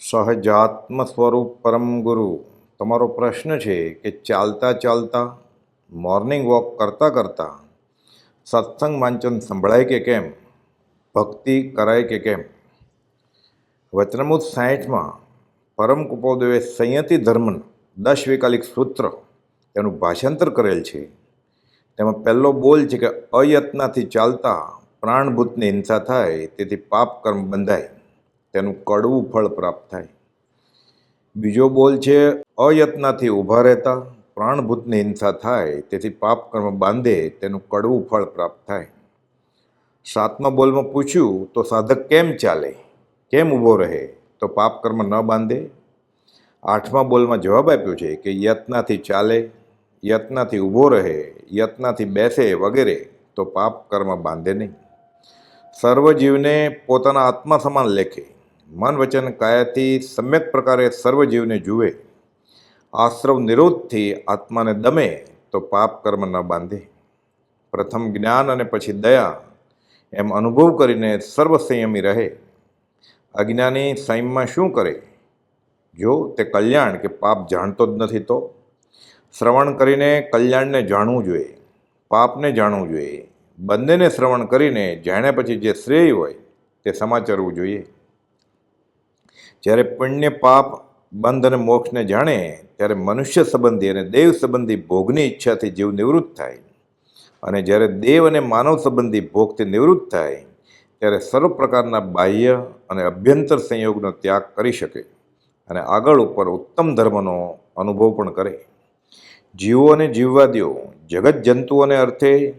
સહજાત્મ સ્વરૂપ પરમ ગુરુ, તમારો પ્રશ્ન છે કે ચાલતા ચાલતા, મોર્નિંગ વોક કરતાં કરતાં, સત્સંગ વાંચન સંભળાય કે કેમ? ભક્તિ કરાય કે કેમ? વચનમુત સાહીઠમાં પરમ કુપોદેવે સંયતિ ધર્મન દશ વિકાલિક સૂત્ર તેનું ભાષાંતર કરેલ છે. તેમાં પહેલો બોલ છે કે અયત્નાથી ચાલતા પ્રાણભૂતની હિંસા થાય, તેથી પાપ કર્મ બંધાય. તેનું કડવું ફળ પ્રાપ્ત થાય. બીજો બોલ છે, અયત્નાથી ઊભા રહેતા, પ્રાણભૂતની હિંસા થાય, તેથી પાપ કર્મ બાંધે, તેનું કડવું ફળ પ્રાપ્ત થાય. સાતમા બોલમાં પૂછ્યું, તો સાધક કેમ ચાલે? કેમ ઊભો રહે? તો પાપ કર્મ ન બાંધે? આઠમા બોલમાં જવાબ આપ્યો છે કે, યત્નાથી ચાલે, યત્નથી ઊભો રહે, યત્નાથી બેસે વગેરે, તો પાપ કર્મ બાંધે નહીં. સર્વ જીવને પોતાના આત્મા સમાન લેખે મન વચન કાયાથી સમ્યક પ્રકારે સર્વ જીવને જુએ, આશ્રવ નિરોધથી આત્માને દમે, તો પાપ કર્મ ન બાંધે. પ્રથમ જ્ઞાન અને પછી દયા, એમ અનુભવ કરીને સર્વ સંયમી રહે. અજ્ઞાની સંયમમાં શું કરે? જો તે કલ્યાણ કે પાપ જાણતો જ નથી તો? શ્રવણ કરીને કલ્યાણને જાણવું જોઈએ, પાપને જાણવું જોઈએ. બંનેને શ્રવણ કરીને જાણ્યા પછી જે શ્રેય હોય, તે સમાચારવું જોઈએ. જ્યારે પુણ્ય પાપ બંધ અને મોક્ષને જાણે, ત્યારે મનુષ્ય સંબંધી અને દેવ સંબંધી ભોગની ઈચ્છાથી જીવ નિવૃત્ત થાય. અને જ્યારે દેવ અને માનવ સંબંધી ભોગથી નિવૃત્ત થાય, ત્યારે સર્વ પ્રકારના બાહ્ય અને અભ્યંતર સંયોગનો ત્યાગ કરી શકે અને આગળ ઉપર ઉત્તમ ધર્મનો અનુભવ પણ કરે. જીવો અને જીવવાદીઓ, જગત જંતુઓને અર્થે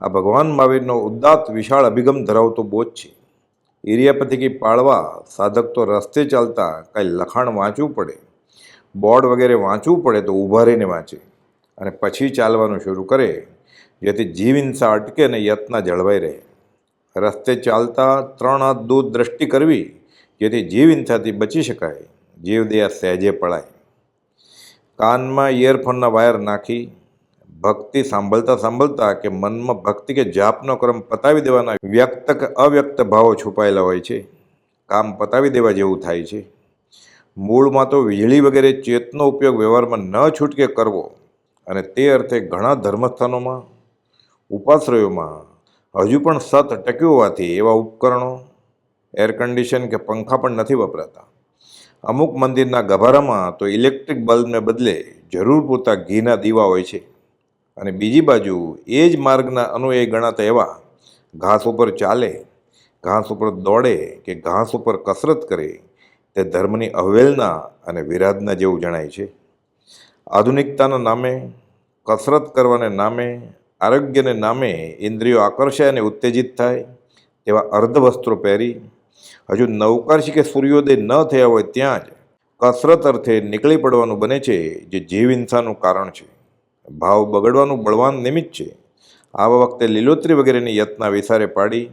આ ભગવાન મહાવીરનો ઉદાત્ત વિશાળ અભિગમ ધરાવતો બોધ છે. ઇરિયાપતિકી પાળવા સાધક તો રસ્તે ચાલતા કાંઈ લખાણ વાંચવું પડે. બોર્ડ વગેરે વાંચવું પડે તો ઊભા રહીને વાંચે. અને પછી ચાલવાનું શરૂ કરે, જેથી જીવિંસા અટકે અને યત્ના જળવાઈ રહે. રસ્તે ચાલતા ત્રણ હાથ દૂર દ્રષ્ટિ કરવી, જેથી જીવહિંસાથી બચી શકાય. જીવદયા સહેજે પળાય. કાનમાં ઇયરફોનના વાયર નાખી ભક્તિ સાંભળતા સાંભળતા કે મનમાં ભક્તિ કે જાપનો ક્રમ પતાવી દેવાના વ્યક્ત કે અવ્યક્ત ભાવો છુપાયેલા હોય છે. કામ પતાવી દેવા જેવું થાય છે. મૂળમાં તો વીજળી વગેરે ચેતનો ઉપયોગ વ્યવહારમાં ન છૂટકે કરવો અને તે અર્થે ઘણા ધર્મસ્થાનોમાં, ઉપાશ્રયોમાં, હજુ પણ સત ટક્યું હોવાથી એવા ઉપકરણો એર કન્ડિશન કે પંખા પણ નથી વપરાતા. અમુક મંદિરના ગભારામાં તો ઇલેક્ટ્રિક બલ્બને બદલે જરૂર પૂરતા ઘીના દીવા હોય છે. અને બીજી બાજુ એ જ માર્ગના અનુયાયી ગણાતા એવા ઘાસ ઉપર ચાલે, ઘાસ ઉપર દોડે કે ઘાસ ઉપર કસરત કરે તે ધર્મની અવહેલના અને વિરાધના જેવું જણાય છે. આધુનિકતાના નામે, કસરત કરવાને નામે, આરોગ્યને નામે ઇન્દ્રિયો આકર્ષાય અને ઉત્તેજિત થાય તેવા અર્ધ વસ્ત્રો પહેરી, હજુ નવકારશી કે સૂર્યોદય ન થયા હોય ત્યાં જ કસરત અર્થે નીકળી પડવાનું બને છે, જે જીવ હિંસાનું કારણ છે. ભાવ બગડવાનું બળવાન નિમિત્ત છે. આવા વખતે લીલોતરી વગેરેની યત્ના વિસારે પાડી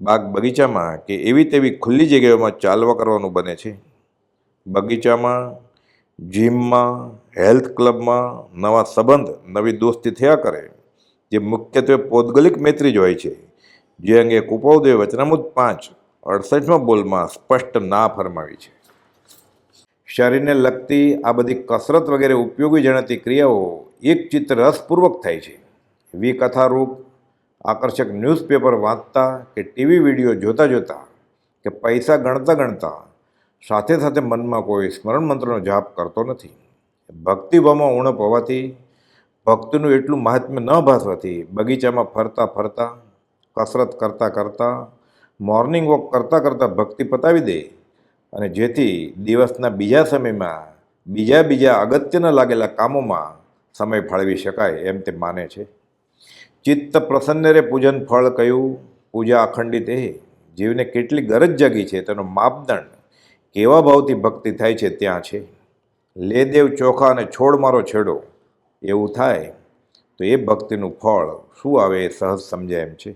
બાગ બગીચામાં કે એવી તેવી ખુલ્લી જગ્યાઓમાં ચાલવા કરવાનું બને છે. બગીચામાં, જીમમાં, હેલ્થ ક્લબમાં નવા સંબંધ, નવી દોસ્તી થયા કરે, જે મુખ્યત્વે પૌદ્ગલિક મૈત્રી જ હોય છે. જે અંગે કુપાવદેવ વચનામુદ પાંચ, અડસઠમાં બોલમાં સ્પષ્ટ ના ફરમાવી છે. શરીરને લગતી આ બધી કસરત વગેરે ઉપયોગી જણાતી ક્રિયાઓ એક ચિત્ર રસપૂર્વક થાય છે. વિકથારૂપ આકર્ષક ન્યૂઝપેપર વાંચતા કે ટીવી વીડિયો જોતા જોતા કે પૈસા ગણતા ગણતા સાથે સાથે મનમાં કોઈ સ્મરણ મંત્રનો જાપ કરતો નથી. ભક્તિભાવમાં ઉણપ હોવાથી, ભક્તનું એટલું મહાત્મ્ય ન ભાસવાથી બગીચામાં ફરતા ફરતા, કસરત કરતાં કરતાં, મોર્નિંગ વોક કરતાં કરતાં ભક્તિ પતાવી દે અને જેથી દિવસના બીજા સમયમાં, બીજા બીજા અગત્યના લાગેલા કામોમાં સમય ફાળવી શકાય એમ તે માને છે. ચિત્ત પ્રસન્ન રે પૂજન ફળ કયું? પૂજા અખંડિત એ? જીવને કેટલી ગરજ જાગી છે? તેનો માપદંડ કેવા ભાવથી ભક્તિ થાય છે ત્યાં છે. લે દેવ ચોખા અને છોડ મારો છેડો. એવું થાય તો એ ભક્તિનું ફળ શું આવે એ સહજ સમજાય એમ છે.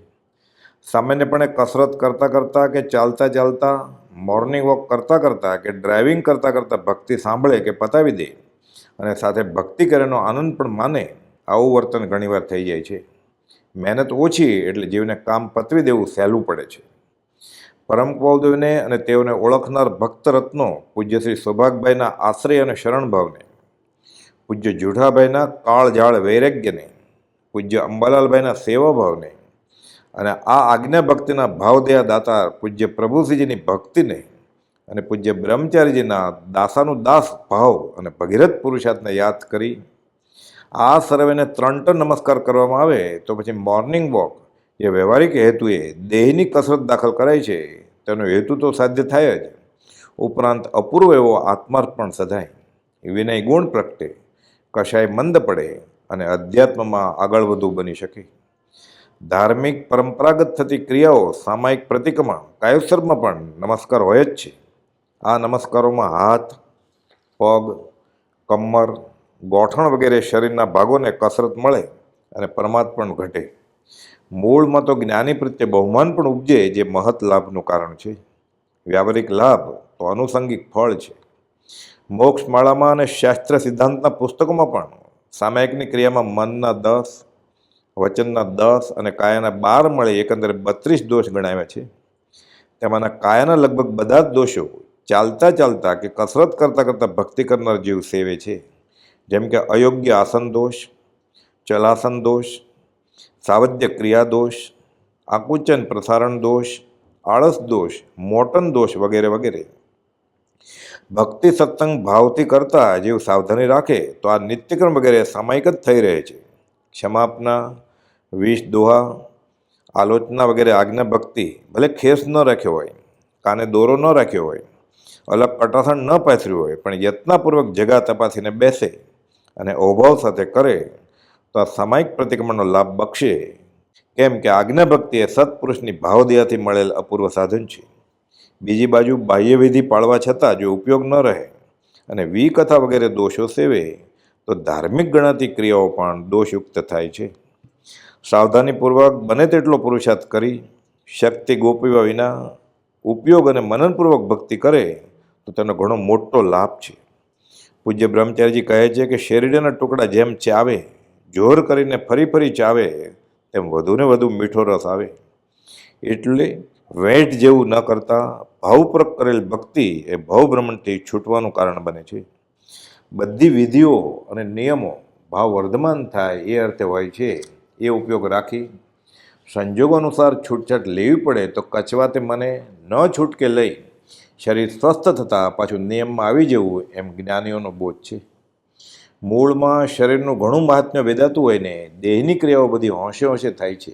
સામાન્યપણે કસરત કરતાં કરતાં કે ચાલતા ચાલતા મોર્નિંગ વોક કરતાં કરતાં કે ડ્રાઇવિંગ કરતાં કરતાં ભક્તિ સાંભળે કે પતાવી દે? અને સાથે ભક્તિ કરેનો આનંદ પણ માને આવું વર્તન ઘણીવાર થઈ જાય છે. મહેનત ઓછી એટલે જીવને કામ પતવી દેવું સહેલું પડે છે. પરમ કૌદેવને અને તેઓને ઓળખનાર ભક્ત રત્નો પૂજ્ય શ્રી સૌભાગભાઈના આશ્રય અને શરણભાવને, પૂજ્ય જુઠાભાઈના કાળજાળ વૈરાગ્યને, પૂજ્ય અંબાલાલભાઈના સેવાભાવને અને આ આજ્ઞા ભક્તિના ભાવદયા દાતા પૂજ્ય પ્રભુશ્રીજીની ભક્તિને અને પૂજ્ય બ્રહ્મચારીજીના દાસાનું દાસ ભાવ અને ભગીરથ પુરુષાર્થને યાદ કરી આ સર્વેને ત્રણ ટન નમસ્કાર કરવામાં આવે તો પછી મોર્નિંગ વોક જે વ્યવહારિક હેતુએ દેહની કસરત દાખલ કરાય છે, તેનો હેતુ તો સાધ્ય થાય જ. ઉપરાંત અપૂર્વ એવો આત્માર્પણ સધાય. વિનય ગુણ પ્રગટે, કશાય મંદ પડે અને અધ્યાત્મમાં આગળ વધુ બની શકે. ધાર્મિક પરંપરાગત થતી ક્રિયાઓ સામાયિક પ્રતિક્રમણ કાયોત્સર્ગમાં પણ નમસ્કાર હોય જ છે. આ નમસ્કારોમાં હાથ, પગ, કમર, ગોઠણ વગેરે શરીરના ભાગોને કસરત મળે અને પરમાત્મા પણ ઘટે. મૂળમાં તો જ્ઞાની પ્રત્યે બહુમાન પણ ઉપજે, જે મહત લાભનું કારણ છે. વ્યાવહારિક લાભ તો આનુષંગિક ફળ છે. મોક્ષ માળામાં અને શાસ્ત્ર સિદ્ધાંતના પુસ્તકોમાં પણ સામાયિકની ક્રિયામાં મનના દસ, વચનના દસ અને કાયાના બાર મળે એકંદરે બત્રીસ દોષ ગણાવ્યા છે. તેમાંના કાયાના લગભગ બધા જ દોષો ચાલતા ચાલતા કે કસરત કરતાં કરતાં ભક્તિ કરનાર જીવ સેવે છે. જેમ કે અયોગ્ય આસન દોષ, ચલાસન દોષ, સાવધ્ય ક્રિયા દોષ, આકુચન પ્રસારણ દોષ, આળસ દોષ, મોટન દોષ વગેરે વગેરે. ભક્તિ સત્સંગ ભાવથી કરતા જેવ સાવધાની રાખે તો આ નિત્યક્રમ વગેરે સામાયિક જ થઈ રહે છે. ક્ષમાપના, વિષ દોહા, આલોચના વગેરે આજ્ઞા ભક્તિ ભલે ખેસ ન રાખ્યો હોય, કાને દોરો ન રાખ્યો હોય અલગ અટાસણ ન પાથર્યું હોય, પણ યત્નપૂર્વક જગા તપાસીને બેસે અને અભાવ સાથે કરે, તો આ સામાયિક પ્રતિક્રમણનો લાભ બક્ષે. કેમ કે આજ્ઞા ભક્તિ એ સત્પુરુષની ભાવદયાથી મળેલ અપૂર્વ સાધન છે. બીજી બાજુ બાહ્ય વિધિ પાળવા છતાં જો ઉપયોગ ન રહે અને વિકથા વગેરે દોષો સેવે, તો ધાર્મિક ગણાતી ક્રિયાઓ પણ દોષયુક્ત થાય છે. સાવધાનીપૂર્વક બને તેટલો પુરુષાર્થ કરી, શક્તિ ગોપીવા વિના ઉપયોગ અને મનનપૂર્વક ભક્તિ કરે તો તેનો ઘણો મોટો લાભ છે. પૂજ્ય બ્રહ્મચારીજી કહે છે કે શેરડીના ટુકડા જેમ ચાવે, જોર કરીને ફરી ફરી ચાવે, તેમ વધુને વધુ મીઠો રસ આવે. એટલે વેટ જેવું ન કરતાં ભાવપૂર્વક કરેલ ભક્તિ એ ભાવભ્રમણથી છૂટવાનું કારણ બને છે. બધી વિધિઓ અને નિયમો ભાવ વર્ધમાન થાય એ અર્થે હોય છે. એ ઉપયોગ રાખી સંજોગો અનુસાર છૂટછાટ લેવી પડે તો કચવાતે મને ન છૂટકે લઈ શરીર સ્વસ્થ થતાં પાછું નિયમમાં આવી જવું એમ જ્ઞાનીઓનો બોધ છે. મૂળમાં શરીરનું ઘણું મહાત્મ્ય વેદાતું હોય ને, દેહની ક્રિયાઓ બધી હોંશે હોંશે થાય છે.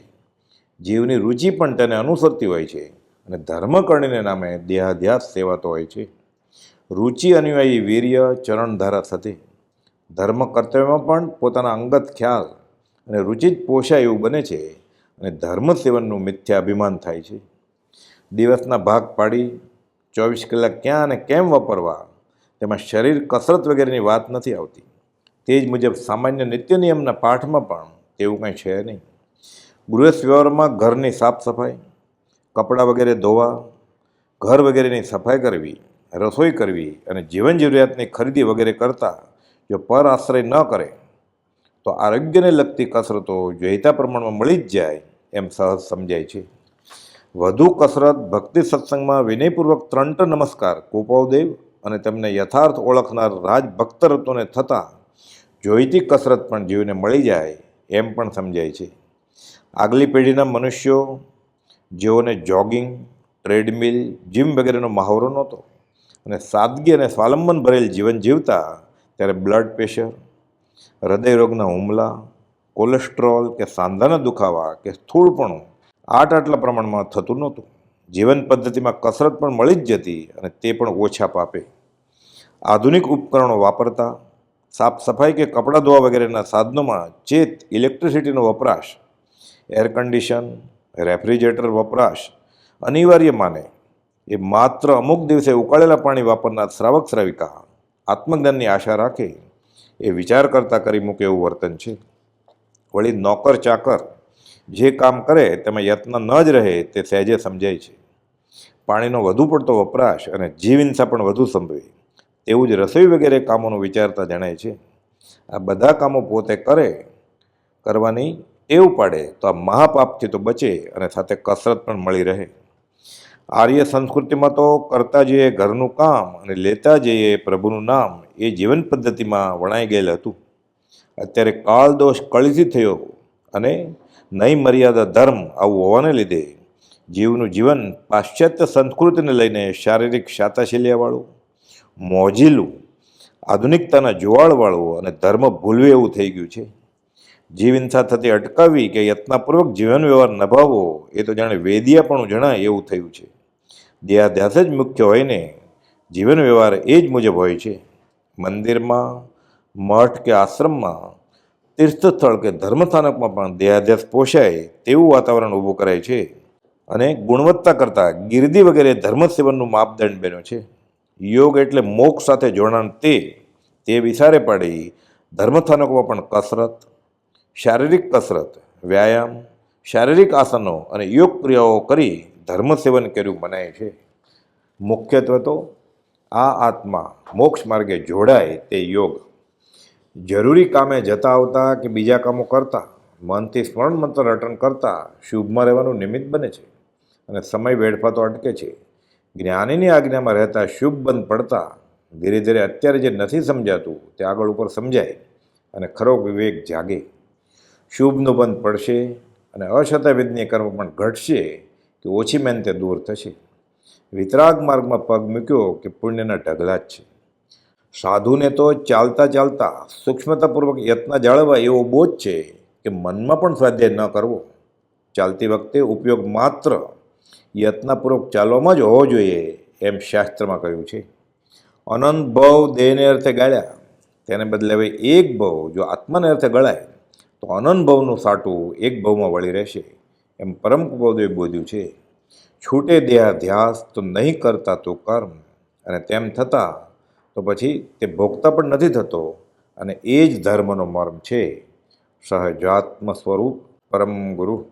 જીવની રુચિ પણ તેને અનુસરતી હોય છે અને ધર્મકર્ણીને નામે દેહાધ્યાસ સેવાતો હોય છે. રુચિ અનુયાયી વીર્ય ચરણધારા સાથે. ધર્મ કર્તવ્યમાં પણ પોતાના અંગત ખ્યાલ અને રુચિ જ પોષાય એવું બને છે અને ધર્મ સેવનનું મિથ્યા અભિમાન થાય છે. દિવસના ભાગ પાડી ચોવીસ કલાક ક્યાં અને કેમ વાપરવા? તેમાં શરીર કસરત વગેરેની વાત નથી આવતી. તે જ મુજબ સામાન્ય નિત્ય નિયમના પાઠમાં પણ તેવું કંઈ છે નહીં. ગૃહસ્થ વ્યવહારમાં ઘરની સાફ સફાઈ, કપડાં વગેરે ધોવા, ઘર વગેરેની સફાઈ કરવી, રસોઈ કરવી અને જીવન જરૂરિયાતની ખરીદી વગેરે કરતાં જો પર આશ્રય ન કરે, તો આરોગ્યને લગતી કસરતો જોઈતા પ્રમાણમાં મળી જ જાય એમ સહજ સમજાય છે. વધુ કસરત ભક્તિ સત્સંગમાં વિનયપૂર્વક ત્રણ ત્રણ નમસ્કાર કુપાવદેવ અને તેમને યથાર્થ ઓળખનાર રાજ ભક્તરત્વને થતાં જોઈતી કસરત પણ જીવને મળી જાય એમ પણ સમજાય છે. આગલી પેઢીના મનુષ્યો, જેઓને જોગિંગ, ટ્રેડમિલ, જીમ વગેરેનો મહાવરો નહોતો અને સાદગી અને સ્વાલંબન ભરેલ જીવન જીવતા ત્યારે બ્લડ પ્રેશર, હૃદયરોગના હુમલા, કોલેસ્ટ્રોલ કે સાંધાના દુખાવા કે સ્થૂળપણું આટ આટલા પ્રમાણમાં થતું નહોતું. જીવન પદ્ધતિમાં કસરત પણ મળી જ જતી અને તે પણ ઓછા પાપે. આધુનિક ઉપકરણો વાપરતા સાફ સફાઈ કે કપડાં ધોવા વગેરેના સાધનોમાં ચેત, ઇલેક્ટ્રિસિટીનો વપરાશ, એર કન્ડિશન રેફ્રિજરેટર વપરાશ અનિવાર્ય માને એ માત્ર અમુક દિવસે ઉકાળેલા પાણી વાપરનાર શ્રાવક શ્રાવિકા આત્મજ્ઞાનની આશા રાખે એ વિચાર કરતાં કરી મૂકે એવું વર્તન છે. વળી નોકર ચાકર જે કામ કરે તેમાં યત્ન ન જ રહે તે સહેજે સમજાય છે. પાણીનો વધુ પડતો વપરાશ અને જીવહિંસા પણ વધુ સંભવે. તેવું જ રસોઈ વગેરે કામોનું વિચારતા જણાય છે. આ બધા કામો પોતે કરે, કરવાની ટેવ પાડે તો આ મહાપાપથી તો બચે અને સાથે કસરત પણ મળી રહે. આર્ય સંસ્કૃતિમાં તો કરતા જઈએ ઘરનું કામ અને લેતા જઈએ પ્રભુનું નામ એ જીવન પદ્ધતિમાં વણાઈ ગયેલ હતું. અત્યારે કાળ દોષ કળીથી થયો અને નહીં મર્યાદા ધર્મ આવું હોવાને લીધે જીવનું જીવન પાશ્ચાત્ય સંસ્કૃતિને લઈને શારીરિક શાતાશીલ્યાવાળું, મોજીલું, આધુનિકતાના જુવાળવાળું અને ધર્મ ભૂલવે એવું થઈ ગયું છે. જીવ હિંસા થતી અટકાવી કે યત્નપૂર્વક જીવન વ્યવહાર નભાવવો એ તો જાણે વેદિયાપણું જણાય એવું થયું છે. દેહાધ્યાસ જ મુખ્ય હોય ને જીવન વ્યવહાર એ જ મુજબ હોય છે. મંદિરમાં, મઠ કે આશ્રમમાં તીર્થસ્થળ કે ધર્મસ્થાનકમાં પણ દેહાધ્યાસ પોષાય તેવું વાતાવરણ ઊભું કરાય છે. અને ગુણવત્તા કરતાં ગિરદી વગેરે ધર્મસેવનનું માપદંડ બન્યો છે. યોગ એટલે મોક્ષ સાથે જોડાણ તે તે વિચારે પાડી ધર્મસ્થાનકોમાં પણ કસરત, શારીરિક કસરત, વ્યાયામ, શારીરિક આસનો અને યોગ ક્રિયાઓ કરી ધર્મસેવન કર્યું મનાય છે. મુખ્યત્વે તો આ આત્મા મોક્ષ માર્ગે જોડાય તે યોગ જરૂરી કામે જતા આવતા કે બીજા કામો કરતા, મનથી સ્મરણ મંત્ર રટન કરતા શુભમાં રહેવાનું નિમિત્ત બને છે અને સમય વેડફાતો અટકે છે. જ્ઞાનીની આજ્ઞામાં રહેતા શુભ બંધ પડતા, ધીરે ધીરે અત્યારે જે નથી સમજાતું તે આગળ ઉપર સમજાય અને ખરો વિવેક જાગે. શુભનું બંધ પડશે અને અશતા વિધ્ય કર્મ પણ ઘટશે કે ઓછી મહેનતે દૂર થશે. વિતરાગ માર્ગમાં પગ મૂક્યો કે પુણ્યના ઢગલા જ છે. સાધુને તો ચાલતા ચાલતા સૂક્ષ્મતાપૂર્વક યત્ન જાળવવા એવો બોધ છે કે મનમાં પણ સ્વાધ્યાય ન કરવો. ચાલતી વખતે ઉપયોગ માત્ર યત્નપૂર્વક ચાલવામાં જ હોવો જોઈએ એમ શાસ્ત્રમાં કહ્યું છે. અનંત ભવ દેહને અર્થે ગાળ્યા, તેને બદલે હવે એક ભવ જો આત્માને અર્થે ગળાય, તો અનંત ભવનું સાટું એક ભવમાં વળી રહેશે, એમ પરમ કુબોદે બોધ્યું છે. છૂટે દેહાધ્યાસ તો નહીં કરતા તો કર્મ, અને તેમ થતાં તો પછી તે ભોગતા પણ નથી થતો અને એ જ ધર્મનો મર્મ છે. સહજાત્મ સ્વરૂપ પરમ ગુરુ.